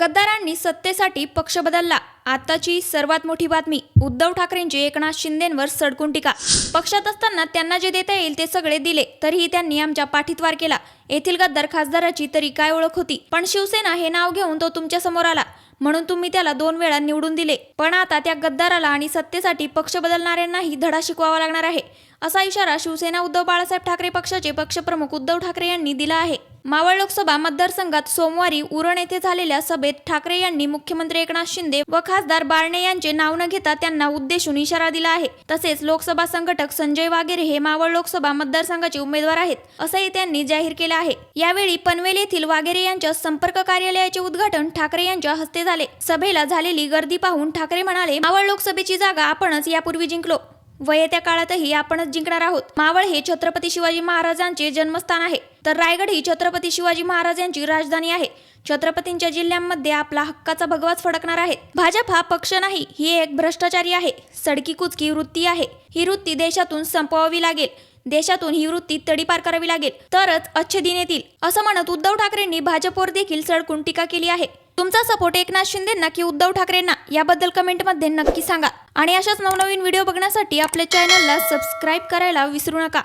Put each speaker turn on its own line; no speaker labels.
गद्दारांनी सत्तेसाठी पक्ष बदलला. आताची सर्वात मोठी बातमी उद्धव ठाकरेंची एकनाथ शिंदेंवर सडकून टीका. पक्षात असताना त्यांना जे देता येईल ते सगळे दिले तरीही त्यांनी आमच्या पाठीतवार केला. येथील गद्दार खासदाराची तरी काय ओळख होती? पण शिवसेना हे नाव घेऊन तो तुमच्यासमोर आला. म्हणून तुम्ही त्याला दोन वेळा निवडून दिले. पण आता त्या गद्दाराला आणि सत्तेसाठी पक्ष बदलणाऱ्यांनाही धडा शिकवावा लागणार आहे. असा इशारा शिवसेना उद्धव बाळासाहेब ठाकरे पक्षाचे पक्षप्रमुख उद्धव ठाकरे यांनी दिला आहे. मावळ लोकसभा मतदारसंघात सोमवारी उरण येथे झालेल्या सभेत ठाकरे यांनी मुख्यमंत्री एकनाथ शिंदे व खासदार बारणे यांचे नाव न घेता त्यांना उद्देशून इशारा दिला आहे. तसेच लोकसभा संघटक संजय वागेरे हे मावळ लोकसभा मतदारसंघाचे उमेदवार आहेत असंही त्यांनी जाहीर केलं आहे. यावेळी पनवेल येथील वागेरे यांच्या संपर्क कार्यालयाचे उद्घाटन ठाकरे यांच्या हस्ते झाले. सभेला झालेली गर्दी पाहून ठाकरे म्हणाले मावळ लोकसभेची जागा आपणच यापूर्वी जिंकलो. व येत्या काळातही आपणच जिंकणार आहोत. मावळ हे छत्रपती शिवाजी महाराजांचे जन्मस्थान आहे. तर रायगड ही छत्रपती शिवाजी महाराजांची राजधानी आहे. छत्रपतींच्या जिल्ह्यांमध्ये आपला हक्काचा भगवाच फडकणार आहे भाजप हा पक्ष नाही ही एक भ्रष्टाचारी आहे. सडकी कुचकी वृत्ती आहे. ही वृत्ती देशातून संपवावी लागेल. देशातून ही वृत्ती तडीपार करावी लागेल. तरच अच्छे दिन येतील. असं म्हणत उद्धव ठाकरेंनी भाजपवर देखील सडकून टीका केली आहे. तुमचा सपोर्ट एकनाथ शिंदेना की उद्धव ठाकरेंना? याबद्दल कमेंटमध्ये नक्की सांगा. आणि अशाच नवनवीन व्हिडिओ बघण्यासाठी आपल्या चॅनलला सबस्क्राईब करायला विसरू नका.